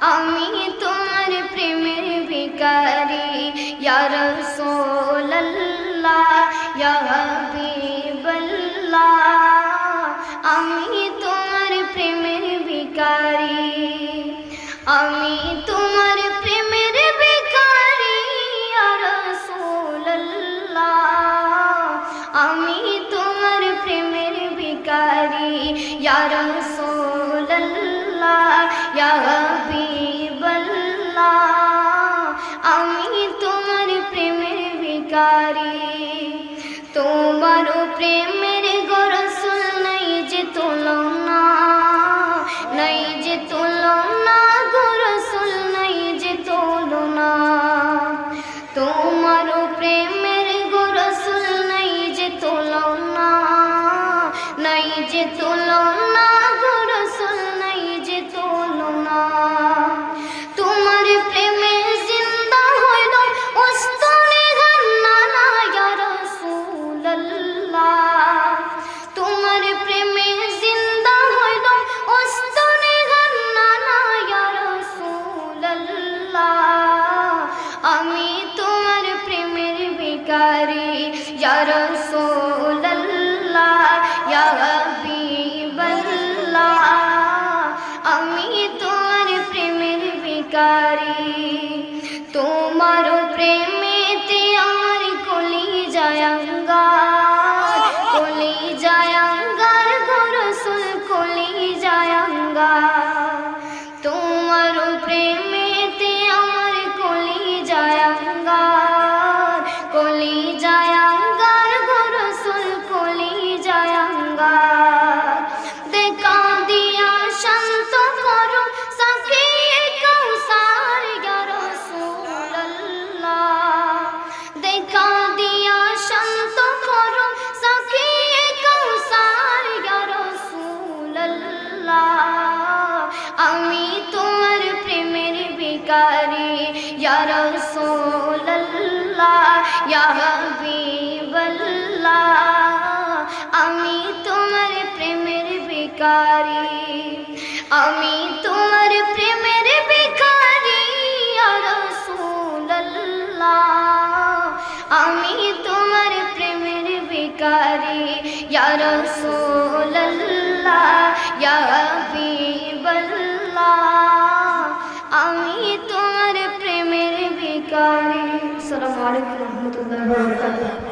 আমি তোমার প্রেমের ভিকারি ইয়া রাসূলুল্লাহ, ইয়া হাবিবাল্লাহ। আমি তোমার প্রেমের ভিকারি আমি তোমার প্রেমের ভিকারি ইয়া রাসূলুল্লাহ। আমি তোমার প্রেমের ভিকারি ইয়া রাসূলুল্লাহ, ইয়া ভিকারি তোমারও প্রেমের গরসুল নাই যে তুলনা, নাই যে তুলনা গরসুল নাই যে তুলনা। তোমারও প্রেমের গরসুল নাই যে তুলনা, নাই যে তুলনা রাসূলুল্লাহ ইয়া হাবিবাল্লাহ আমি তোমার প্রেমের বিকারি তোমার প্রেমেতে ভিখারি ইয়া রাসূলুল্লাহ, ইয়া হাবিবাল্লাহ। আমি তোমার প্রেমের ভিখারি, আমি তোমার প্রেমের ভিখারি, ইয়া রাসূলুল্লাহ। আমি তোমার প্রেমের ভিখারি, ইয়া রাসূলুল্লাহ, ইয়া ভিখারি আসসালামু আলাইকুম রাহমাতুল্লাহি বারাকাতুহু।